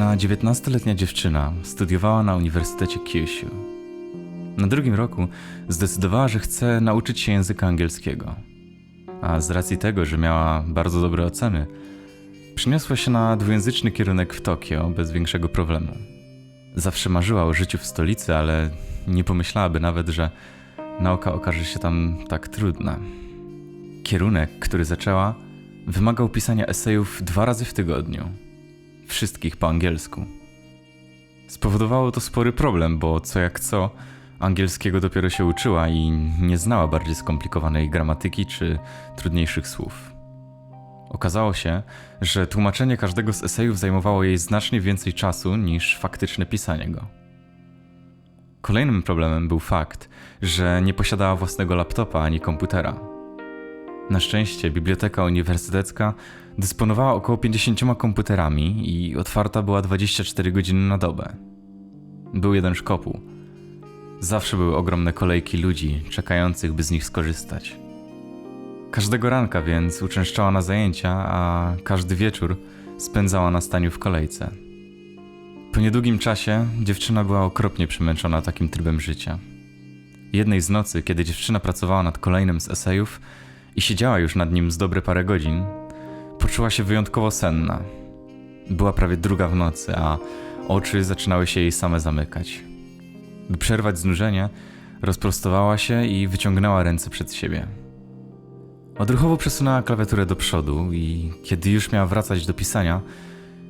Pewna 19-letnia dziewczyna studiowała na Uniwersytecie Kyushu. Na drugim roku zdecydowała, że chce nauczyć się języka angielskiego. A z racji tego, że miała bardzo dobre oceny, przyniosła się na dwujęzyczny kierunek w Tokio bez większego problemu. Zawsze marzyła o życiu w stolicy, ale nie pomyślałaby nawet, że nauka okaże się tam tak trudna. Kierunek, który zaczęła, wymagał pisania esejów dwa razy w tygodniu. Wszystkich po angielsku. Spowodowało to spory problem, bo co jak co, angielskiego dopiero się uczyła i nie znała bardziej skomplikowanej gramatyki czy trudniejszych słów. Okazało się, że tłumaczenie każdego z esejów zajmowało jej znacznie więcej czasu niż faktyczne pisanie go. Kolejnym problemem był fakt, że nie posiadała własnego laptopa ani komputera. Na szczęście biblioteka uniwersytecka dysponowała około 50 komputerami i otwarta była 24 godziny na dobę. Był jeden szkopuł. Zawsze były ogromne kolejki ludzi czekających, by z nich skorzystać. Każdego ranka więc uczęszczała na zajęcia, a każdy wieczór spędzała na staniu w kolejce. Po niedługim czasie dziewczyna była okropnie przemęczona takim trybem życia. Jednej z nocy, kiedy dziewczyna pracowała nad kolejnym z esejów i siedziała już nad nim z dobre parę godzin, poczuła się wyjątkowo senna. Była prawie druga w nocy, a oczy zaczynały się jej same zamykać. By przerwać znużenie, rozprostowała się i wyciągnęła ręce przed siebie. Odruchowo przesunęła klawiaturę do przodu i kiedy już miała wracać do pisania,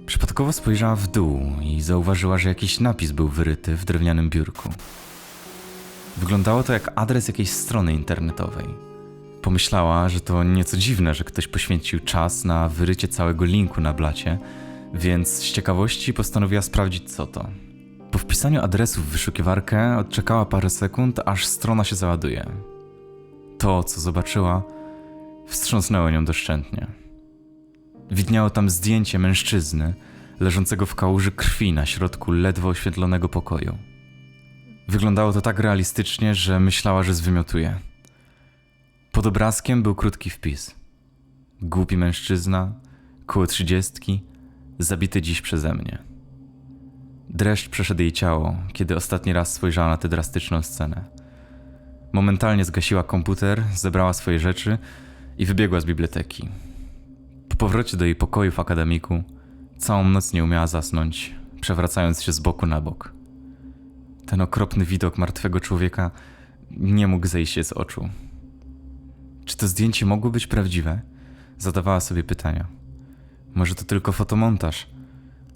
przypadkowo spojrzała w dół i zauważyła, że jakiś napis był wyryty w drewnianym biurku. Wyglądało to jak adres jakiejś strony internetowej. Pomyślała, że to nieco dziwne, że ktoś poświęcił czas na wyrycie całego linku na blacie, więc z ciekawości postanowiła sprawdzić co to. Po wpisaniu adresu w wyszukiwarkę odczekała parę sekund, aż strona się załaduje. To, co zobaczyła, wstrząsnęło nią doszczętnie. Widniało tam zdjęcie mężczyzny leżącego w kałuży krwi na środku ledwo oświetlonego pokoju. Wyglądało to tak realistycznie, że myślała, że zwymiotuje. Pod obrazkiem był krótki wpis. Głupi mężczyzna, koło trzydziestki, zabity dziś przeze mnie. Dreszcz przeszedł jej ciało, kiedy ostatni raz spojrzała na tę drastyczną scenę. Momentalnie zgasiła komputer, zebrała swoje rzeczy i wybiegła z biblioteki. Po powrocie do jej pokoju w akademiku, całą noc nie umiała zasnąć, przewracając się z boku na bok. Ten okropny widok martwego człowieka nie mógł zejść jej z oczu. Czy to zdjęcie mogło być prawdziwe? Zadawała sobie pytania. Może to tylko fotomontaż?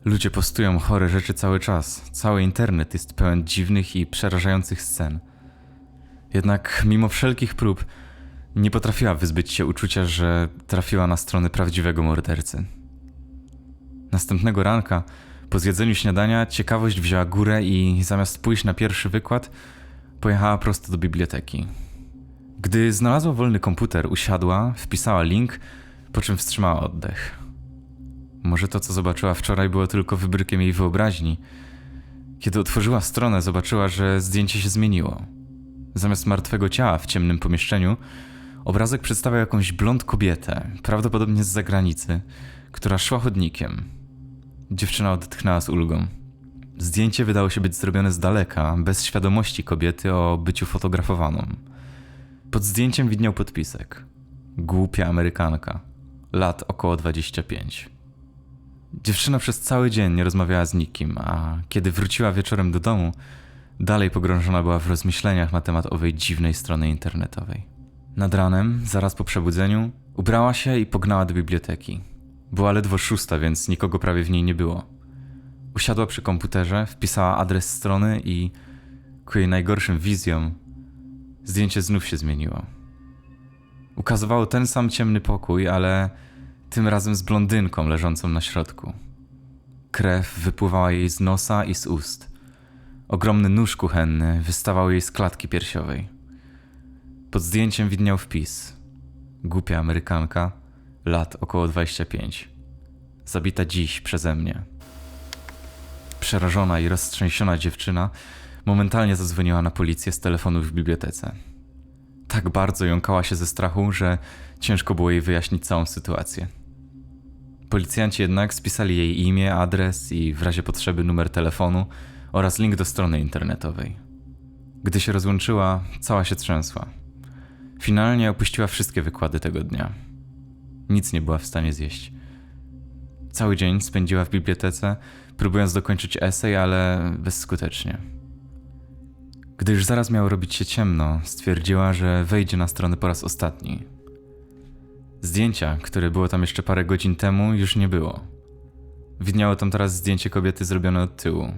Ludzie postują chore rzeczy cały czas. Cały internet jest pełen dziwnych i przerażających scen. Jednak mimo wszelkich prób nie potrafiła wyzbyć się uczucia, że trafiła na stronę prawdziwego mordercy. Następnego ranka, po zjedzeniu śniadania, ciekawość wzięła górę i zamiast pójść na pierwszy wykład, pojechała prosto do biblioteki. Gdy znalazła wolny komputer, usiadła, wpisała link, po czym wstrzymała oddech. Może to, co zobaczyła wczoraj, było tylko wybrykiem jej wyobraźni. Kiedy otworzyła stronę, zobaczyła, że zdjęcie się zmieniło. Zamiast martwego ciała w ciemnym pomieszczeniu, obrazek przedstawia jakąś blond kobietę, prawdopodobnie z zagranicy, która szła chodnikiem. Dziewczyna odetchnęła z ulgą. Zdjęcie wydało się być zrobione z daleka, bez świadomości kobiety o byciu fotografowaną. Pod zdjęciem widniał podpisek. Głupia Amerykanka. Lat około 25. Dziewczyna przez cały dzień nie rozmawiała z nikim, a kiedy wróciła wieczorem do domu, dalej pogrążona była w rozmyśleniach na temat owej dziwnej strony internetowej. Nad ranem, zaraz po przebudzeniu, ubrała się i pognała do biblioteki. Była ledwo szósta, więc nikogo prawie w niej nie było. Usiadła przy komputerze, wpisała adres strony i ku jej najgorszym wizjom zdjęcie znów się zmieniło. Ukazywało ten sam ciemny pokój, ale tym razem z blondynką leżącą na środku. Krew wypływała jej z nosa i z ust. Ogromny nóż kuchenny wystawał jej z klatki piersiowej. Pod zdjęciem widniał wpis. Głupia Amerykanka, lat około 25. Zabita dziś przeze mnie. Przerażona i roztrzęsiona dziewczyna momentalnie zadzwoniła na policję z telefonu w bibliotece. Tak bardzo jąkała się ze strachu, że ciężko było jej wyjaśnić całą sytuację. Policjanci jednak spisali jej imię, adres i w razie potrzeby numer telefonu oraz link do strony internetowej. Gdy się rozłączyła, cała się trzęsła. Finalnie opuściła wszystkie wykłady tego dnia. Nic nie była w stanie zjeść. Cały dzień spędziła w bibliotece, próbując dokończyć esej, ale bezskutecznie. Gdy już zaraz miało robić się ciemno, stwierdziła, że wejdzie na stronę po raz ostatni. Zdjęcia, które było tam jeszcze parę godzin temu, już nie było. Widniało tam teraz zdjęcie kobiety zrobione od tyłu.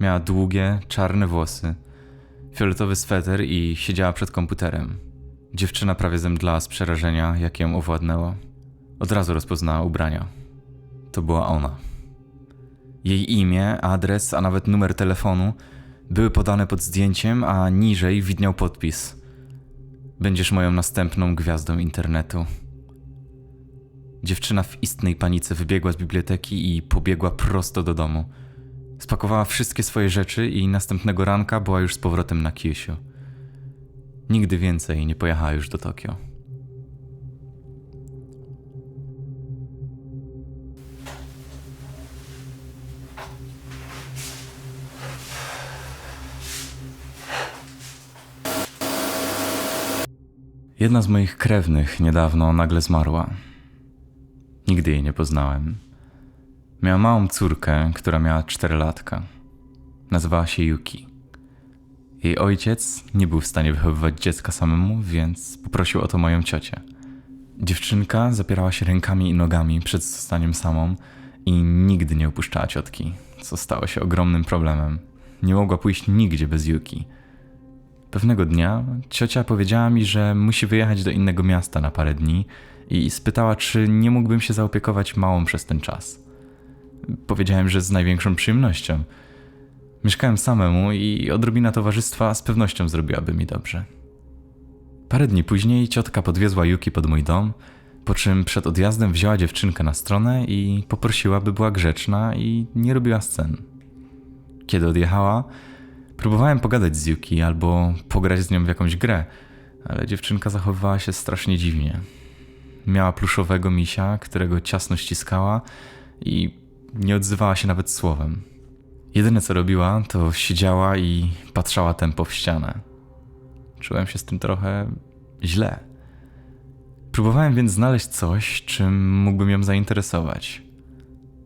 Miała długie, czarne włosy, fioletowy sweter i siedziała przed komputerem. Dziewczyna prawie zemdlała z przerażenia, jak ją owładnęło. Od razu rozpoznała ubrania. To była ona. Jej imię, adres, a nawet numer telefonu były podane pod zdjęciem, a niżej widniał podpis. Będziesz moją następną gwiazdą internetu. Dziewczyna w istnej panice wybiegła z biblioteki i pobiegła prosto do domu. Spakowała wszystkie swoje rzeczy i następnego ranka była już z powrotem na Kyushu. Nigdy więcej nie pojechała już do Tokio. Jedna z moich krewnych niedawno nagle zmarła. Nigdy jej nie poznałem. Miała małą córkę, która miała 4 latka. Nazywała się Yuki. Jej ojciec nie był w stanie wychowywać dziecka samemu, więc poprosił o to moją ciocię. Dziewczynka zapierała się rękami i nogami przed zostaniem samą i nigdy nie opuszczała ciotki, co stało się ogromnym problemem. Nie mogła pójść nigdzie bez Yuki. Pewnego dnia ciocia powiedziała mi, że musi wyjechać do innego miasta na parę dni i spytała, czy nie mógłbym się zaopiekować małą przez ten czas. Powiedziałem, że z największą przyjemnością. Mieszkałem samemu i odrobina towarzystwa z pewnością zrobiłaby mi dobrze. Parę dni później ciotka podwiezła Yuki pod mój dom, po czym przed odjazdem wzięła dziewczynkę na stronę i poprosiła, by była grzeczna i nie robiła scen. Kiedy odjechała, próbowałem pogadać z Yuki albo pograć z nią w jakąś grę, ale dziewczynka zachowywała się strasznie dziwnie. Miała pluszowego misia, którego ciasno ściskała i nie odzywała się nawet słowem. Jedyne co robiła, to siedziała i patrzała tempo w ścianę. Czułem się z tym trochę źle. Próbowałem więc znaleźć coś, czym mógłbym ją zainteresować.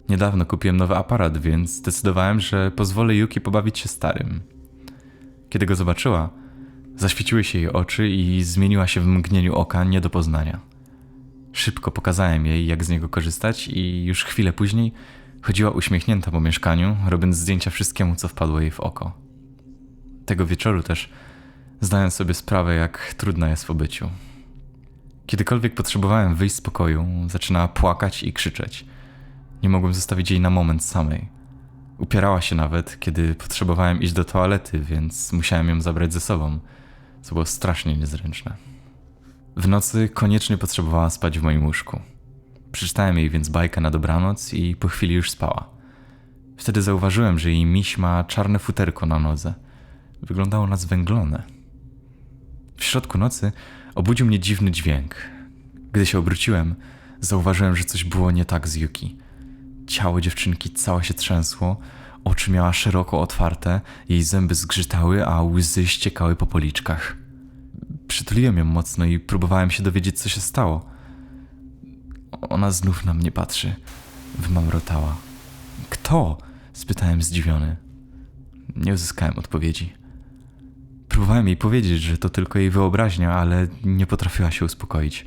Niedawno kupiłem nowy aparat, więc zdecydowałem, że pozwolę Yuki pobawić się starym. Kiedy go zobaczyła, zaświeciły się jej oczy i zmieniła się w mgnieniu oka nie do poznania. Szybko pokazałem jej, jak z niego korzystać, i już chwilę później chodziła uśmiechnięta po mieszkaniu, robiąc zdjęcia wszystkiemu, co wpadło jej w oko. Tego wieczoru też zdałem sobie sprawę, jak trudna jest w obyciu. Kiedykolwiek potrzebowałem wyjść z pokoju, zaczynała płakać i krzyczeć. Nie mogłem zostawić jej na moment samej. Upierała się nawet, kiedy potrzebowałem iść do toalety, więc musiałem ją zabrać ze sobą, co było strasznie niezręczne. W nocy koniecznie potrzebowała spać w moim łóżku. Przeczytałem jej więc bajkę na dobranoc i po chwili już spała. Wtedy zauważyłem, że jej miś ma czarne futerko na nodze. Wyglądało na zwęglone. W środku nocy obudził mnie dziwny dźwięk. Gdy się obróciłem, zauważyłem, że coś było nie tak z Yuki. Ciało dziewczynki całe się trzęsło, oczy miała szeroko otwarte, jej zęby zgrzytały, a łzy ściekały po policzkach. Przytuliłem ją mocno i próbowałem się dowiedzieć, co się stało. Ona znów na mnie patrzy. Wymamrotała. Kto? spytałem zdziwiony. Nie uzyskałem odpowiedzi. Próbowałem jej powiedzieć, że to tylko jej wyobraźnia, ale nie potrafiła się uspokoić.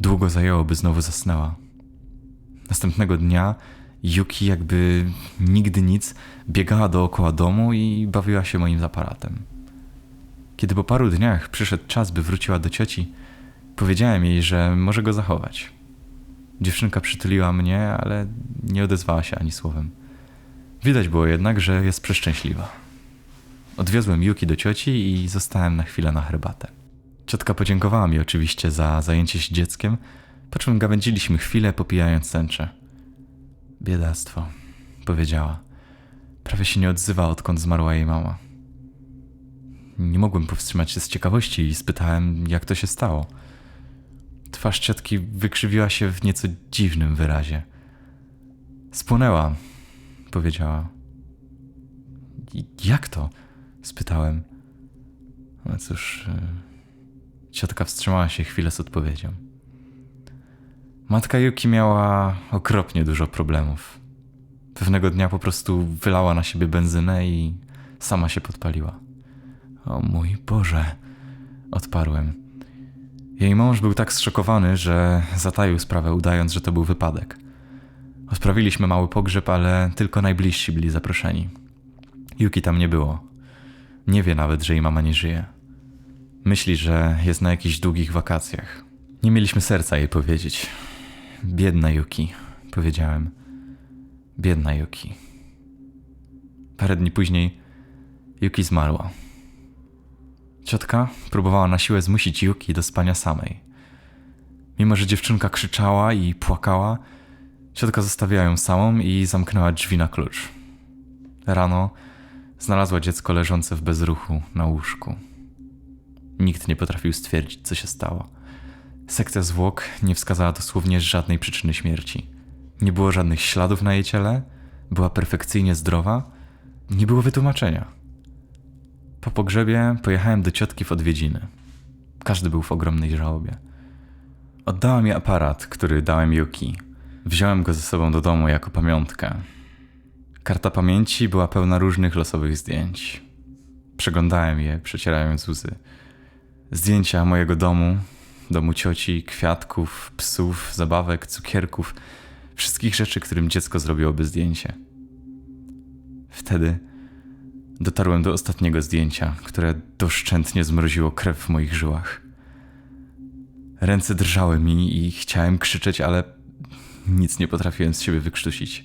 Długo zajęło, by znowu zasnęła. Następnego dnia Yuki, jakby nigdy nic, biegała dookoła domu i bawiła się moim aparatem. Kiedy po paru dniach przyszedł czas, by wróciła do cioci, powiedziałem jej, że może go zachować. Dziewczynka przytuliła mnie, ale nie odezwała się ani słowem. Widać było jednak, że jest przeszczęśliwa. Odwiozłem Yuki do cioci i zostałem na chwilę na herbatę. Ciotka podziękowała mi oczywiście za zajęcie się dzieckiem, po czym gawędziliśmy chwilę, popijając sęcze. Biedactwo, powiedziała. Prawie się nie odzywa, odkąd zmarła jej mama. Nie mogłem powstrzymać się z ciekawości i spytałem, jak to się stało. Twarz ciotki wykrzywiła się w nieco dziwnym wyrazie. Spłonęła, powiedziała. "I- Jak to? spytałem. No cóż, y, ciotka wstrzymała się chwilę z odpowiedzią. Matka Yuki miała okropnie dużo problemów. Pewnego dnia po prostu wylała na siebie benzynę i sama się podpaliła. O mój Boże, odparłem. Jej mąż był tak zszokowany, że zataił sprawę, udając, że to był wypadek. Odprawiliśmy mały pogrzeb, ale tylko najbliżsi byli zaproszeni. Yuki tam nie było. Nie wie nawet, że jej mama nie żyje. Myśli, że jest na jakichś długich wakacjach. Nie mieliśmy serca jej powiedzieć. Biedna Yuki, powiedziałem. Biedna Yuki. Parę dni później Yuki zmarła. Ciotka próbowała na siłę zmusić Yuki do spania samej. Mimo, że dziewczynka krzyczała i płakała, ciotka zostawiła ją samą i zamknęła drzwi na klucz. Rano znalazła dziecko leżące w bezruchu na łóżku. Nikt nie potrafił stwierdzić, co się stało. Sekcja zwłok nie wskazała dosłownie żadnej przyczyny śmierci. Nie było żadnych śladów na jej ciele, była perfekcyjnie zdrowa, nie było wytłumaczenia. Po pogrzebie pojechałem do ciotki w odwiedziny. Każdy był w ogromnej żałobie. Oddała mi aparat, który dałem Yuki. Wziąłem go ze sobą do domu jako pamiątkę. Karta pamięci była pełna różnych losowych zdjęć. Przeglądałem je, przecierając łzy. Zdjęcia mojego domu, domu cioci, kwiatków, psów, zabawek, cukierków, wszystkich rzeczy, którym dziecko zrobiłoby zdjęcie. Wtedy dotarłem do ostatniego zdjęcia, które doszczętnie zmroziło krew w moich żyłach. Ręce drżały mi i chciałem krzyczeć, ale nic nie potrafiłem z siebie wykrztusić.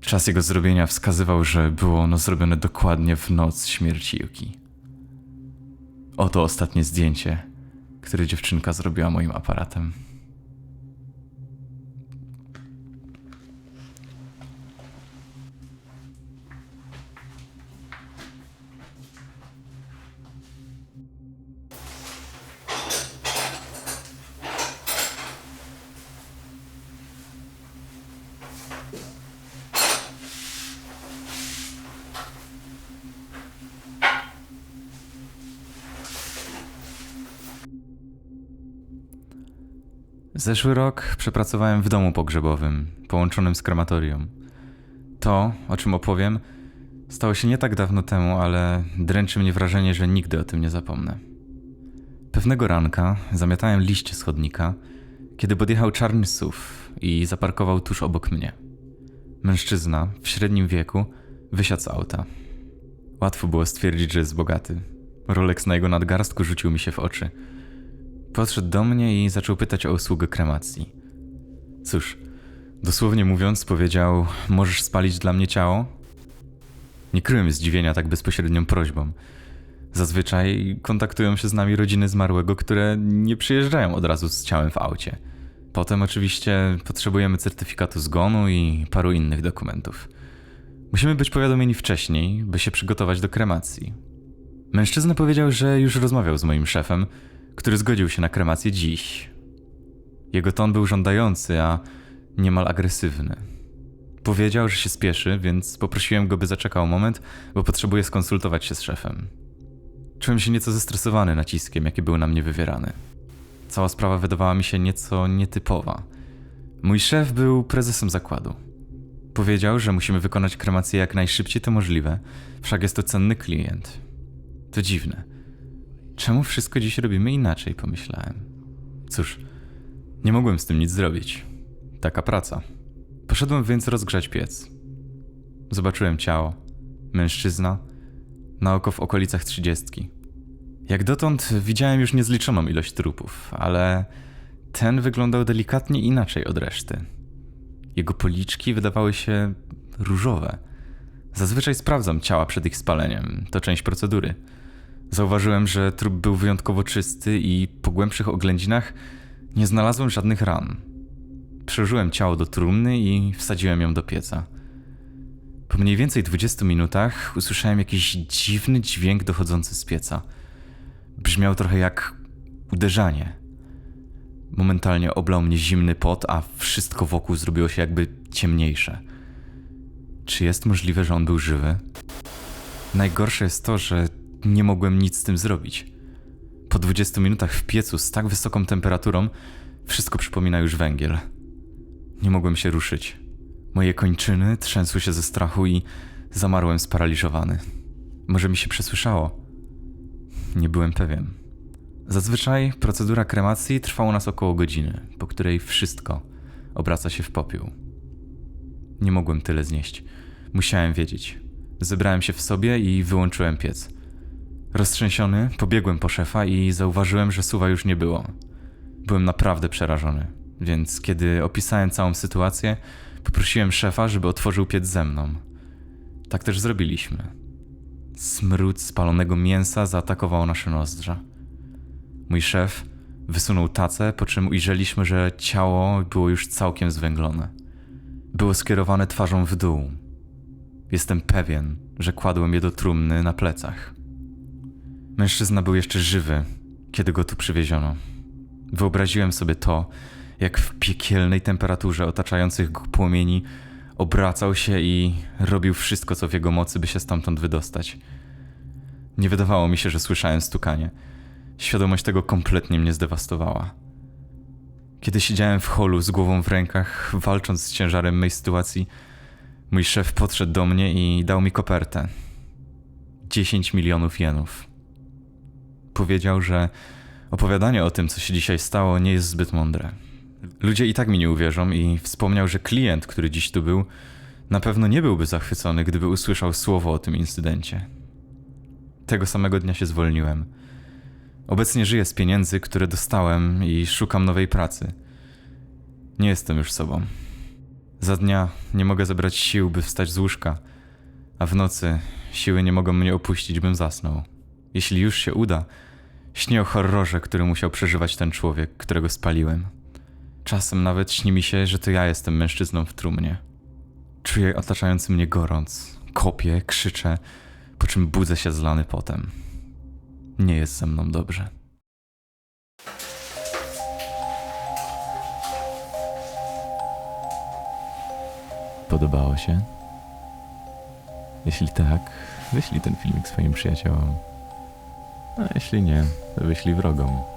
Czas jego zrobienia wskazywał, że było ono zrobione dokładnie w noc śmierci Yuki. Oto ostatnie zdjęcie, które dziewczynka zrobiła moim aparatem. Zeszły rok przepracowałem w domu pogrzebowym, połączonym z krematorium. To, o czym opowiem, stało się nie tak dawno temu, ale dręczy mnie wrażenie, że nigdy o tym nie zapomnę. Pewnego ranka zamiatałem liście z chodnika, kiedy podjechał czarny SUV i zaparkował tuż obok mnie. Mężczyzna w średnim wieku wysiadł z auta. Łatwo było stwierdzić, że jest bogaty. Rolex na jego nadgarstku rzucił mi się w oczy – Podszedł do mnie i zaczął pytać o usługę kremacji. Cóż, dosłownie mówiąc, powiedział: Możesz spalić dla mnie ciało? Nie kryłem zdziwienia tak bezpośrednią prośbą. Zazwyczaj kontaktują się z nami rodziny zmarłego, które nie przyjeżdżają od razu z ciałem w aucie. Potem oczywiście potrzebujemy certyfikatu zgonu i paru innych dokumentów. Musimy być powiadomieni wcześniej, by się przygotować do kremacji. Mężczyzna powiedział, że już rozmawiał z moim szefem, który zgodził się na kremację dziś. Jego ton był żądający, a niemal agresywny. Powiedział, że się spieszy, więc poprosiłem go, by zaczekał moment, bo potrzebuję skonsultować się z szefem. Czułem się nieco zestresowany naciskiem, jaki był na mnie wywierany. Cała sprawa wydawała mi się nieco nietypowa. Mój szef był prezesem zakładu. Powiedział, że musimy wykonać kremację jak najszybciej to możliwe, wszak jest to cenny klient. To dziwne. Czemu wszystko dziś robimy inaczej, pomyślałem. Cóż, nie mogłem z tym nic zrobić. Taka praca. Poszedłem więc rozgrzać piec. Zobaczyłem ciało. Mężczyzna. Na oko w okolicach trzydziestki. Jak dotąd widziałem już niezliczoną ilość trupów, ale ten wyglądał delikatnie inaczej od reszty. Jego policzki wydawały się różowe. Zazwyczaj sprawdzam ciała przed ich spaleniem. To część procedury. Zauważyłem, że trup był wyjątkowo czysty i po głębszych oględzinach nie znalazłem żadnych ran. Przeżyłem ciało do trumny i wsadziłem ją do pieca. Po mniej więcej 20 minutach usłyszałem jakiś dziwny dźwięk dochodzący z pieca. Brzmiał trochę jak uderzanie. Momentalnie oblał mnie zimny pot, a wszystko wokół zrobiło się jakby ciemniejsze. Czy jest możliwe, że on był żywy? Najgorsze jest to, że nie mogłem nic z tym zrobić. Po 20 minutach w piecu z tak wysoką temperaturą wszystko przypomina już węgiel. Nie mogłem się ruszyć. Moje kończyny trzęsły się ze strachu i zamarłem sparaliżowany. Może mi się przesłyszało. Nie byłem pewien. Zazwyczaj procedura kremacji trwa u nas około godziny, po której wszystko obraca się w popiół. Nie mogłem tyle znieść. Musiałem wiedzieć. Zebrałem się w sobie i wyłączyłem piec. Roztrzęsiony, pobiegłem po szefa i zauważyłem, że suwa już nie było. Byłem naprawdę przerażony, więc kiedy opisałem całą sytuację, poprosiłem szefa, żeby otworzył piec ze mną. Tak też zrobiliśmy. Smród spalonego mięsa zaatakował nasze nozdrza. Mój szef wysunął tacę, po czym ujrzeliśmy, że ciało było już całkiem zwęglone. Było skierowane twarzą w dół. Jestem pewien, że kładłem je do trumny na plecach. Mężczyzna był jeszcze żywy, kiedy go tu przywieziono. Wyobraziłem sobie to, jak w piekielnej temperaturze otaczających go płomieni obracał się i robił wszystko, co w jego mocy, by się stamtąd wydostać. Nie wydawało mi się, że słyszałem stukanie. Świadomość tego kompletnie mnie zdewastowała. Kiedy siedziałem w holu z głową w rękach, walcząc z ciężarem mej sytuacji, mój szef podszedł do mnie i dał mi kopertę. 10 milionów jenów. Powiedział, że opowiadanie o tym, co się dzisiaj stało, nie jest zbyt mądre. Ludzie i tak mi nie uwierzą i wspomniał, że klient, który dziś tu był, na pewno nie byłby zachwycony, gdyby usłyszał słowo o tym incydencie. Tego samego dnia się zwolniłem. Obecnie żyję z pieniędzy, które dostałem i szukam nowej pracy. Nie jestem już sobą. Za dnia nie mogę zebrać sił, by wstać z łóżka, a w nocy siły nie mogą mnie opuścić, bym zasnął. Jeśli już się uda, śnię o horrorze, który musiał przeżywać ten człowiek, którego spaliłem. Czasem nawet śni mi się, że to ja jestem mężczyzną w trumnie. Czuję otaczający mnie gorąc, kopię, krzyczę, po czym budzę się zlany potem. Nie jest ze mną dobrze. Podobało się? Jeśli tak, wyślij ten filmik swoim przyjaciołom. A jeśli nie, wyślij wrogom.